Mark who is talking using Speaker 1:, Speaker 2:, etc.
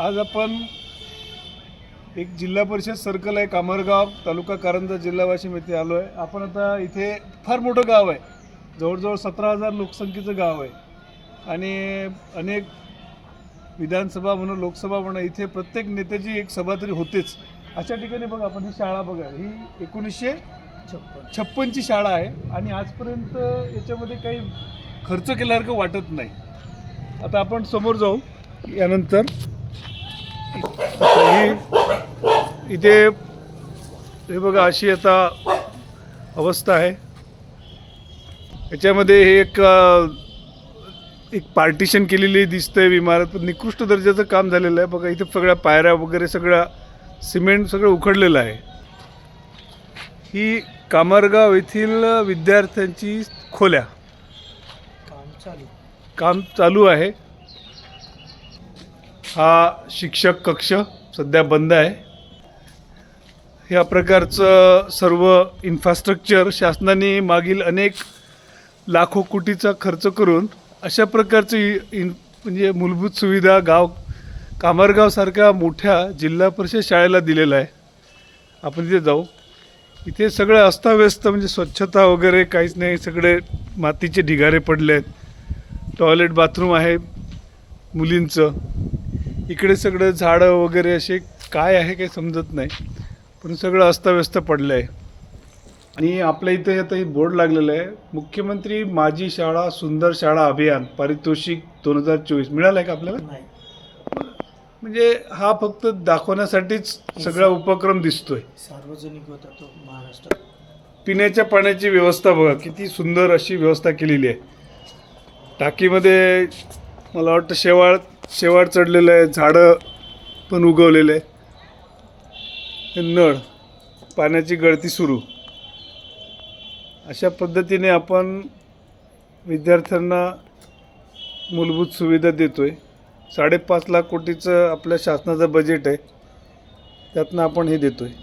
Speaker 1: आज आपण एक जिल्हा परिषद सर्कल आहे कामरगाव तालुका कारंजा जिल्हा वाशिम येथे आलो आहे आपण आता इथे फार मोठं गाव आहे. जवळजवळ सतरा हजार लोकसंख्येचं गाव आहे. आणि अनेक विधानसभा म्हणून लोकसभा म्हणा इथे प्रत्येक नेत्याची एक सभा तरी होतेच. अशा ठिकाणी बघा आपण ही शाळा बघा. ही एकोणीसशे छप्पनची शाळा आहे. आणि आजपर्यंत याच्यामध्ये काही खर्च केल्यासारखं वाटत नाही. आता आपण समोर जाऊ. यानंतर ही इथे हे बघा अशी आता अवस्था आहे. याच्यामध्ये हे एक एक पार्टिशन केलेली दिसतंय इमारत. पण निकृष्ट दर्जाचं काम झालेलं आहे. बघा इथे सगळ्या पायऱ्या वगैरे सगळ्या सिमेंट सगळं उखडलेलं आहे. ही कामरगाव येथील विद्यार्थ्यांची खोल्या.
Speaker 2: काम चालू.
Speaker 1: काम चालू आहे. हा शिक्षक कक्ष सध्या बंद आहे. ह्या प्रकारचं सर्व इन्फ्रास्ट्रक्चर शासनाने मागील अनेक लाखो कोटीचा खर्च करून अशा प्रकारची इन म्हणजे मूलभूत सुविधा गाव कामरगावसारख्या मोठ्या जिल्हा परिषद शाळेला दिलेला आहे. आपण तिथे जाऊ. इथे सगळं अस्ताव्यस्त म्हणजे स्वच्छता वगैरे काहीच नाही. सगळे मातीचे ढिगारे पडले आहेत टॉयलेट बाथरूम आहे मुलींचं. इकडे सगळं झाडं वगैरे असे काय आहे काही समजत नाही. पण सगळं अस्ताव्यस्त पडलं आहे आणि आपल्या इथे आता हे बोर्ड लागलेलं आहे. मुख्यमंत्री माझी शाळा सुंदर शाळा अभियान पारितोषिक दोन हजार चोवीस. मिळालं आहे का आपल्याला? म्हणजे हा फक्त दाखवण्यासाठीच सगळा उपक्रम दिसतोय.
Speaker 2: सार्वजनिक होता तो महाराष्ट्रात
Speaker 1: पिण्याच्या पाण्याची व्यवस्था बघा किती सुंदर अशी व्यवस्था केलेली आहे. टाकीमध्ये मला वाटतं शेवाळ शेवाळ चढलेलं आहे झाडं पण उगवलेले आहे. नळ पाण्याची गळती सुरू. अशा पद्धतीने आपण विद्यार्थ्यांना मूलभूत सुविधा देतो आहे साडेपाच लाख कोटीचं आपल्या शासनाचं बजेट आहे. त्यातनं आपण हे देतो आहे